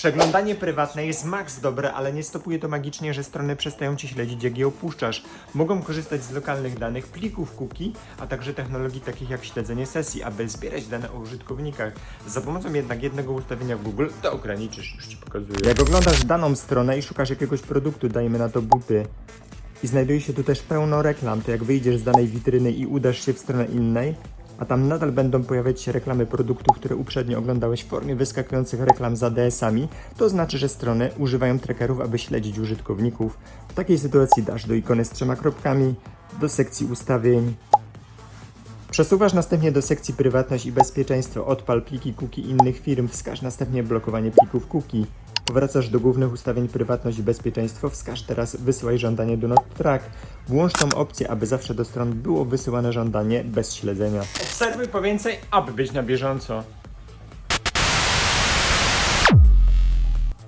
Przeglądanie prywatne jest maks dobre, ale nie stopuje to magicznie, że strony przestają Cię śledzić, jak je opuszczasz. Mogą korzystać z lokalnych danych, plików cookie, a także technologii takich jak śledzenie sesji, aby zbierać dane o użytkownikach. Za pomocą jednak jednego ustawienia w Google to ograniczysz, już Ci pokazuję. Jak oglądasz daną stronę i szukasz jakiegoś produktu, dajmy na to buty, i znajduje się tu też pełno reklam, to jak wyjdziesz z danej witryny i udasz się w stronę innej, a tam nadal będą pojawiać się reklamy produktów, które uprzednio oglądałeś w formie wyskakujących reklam z ADS-ami, to znaczy, że strony używają trackerów, aby śledzić użytkowników. W takiej sytuacji dasz do ikony z trzema kropkami, do sekcji ustawień, Przesuwasz następnie do sekcji prywatność i bezpieczeństwo, odpal pliki cookie innych firm, wskaż następnie blokowanie plików cookie. Powracasz do głównych ustawień prywatność i bezpieczeństwo, wskaż teraz wysyłaj żądanie do not track. Włącz tą opcję, aby zawsze do stron było wysyłane żądanie bez śledzenia. Obserwuj po więcej, aby być na bieżąco.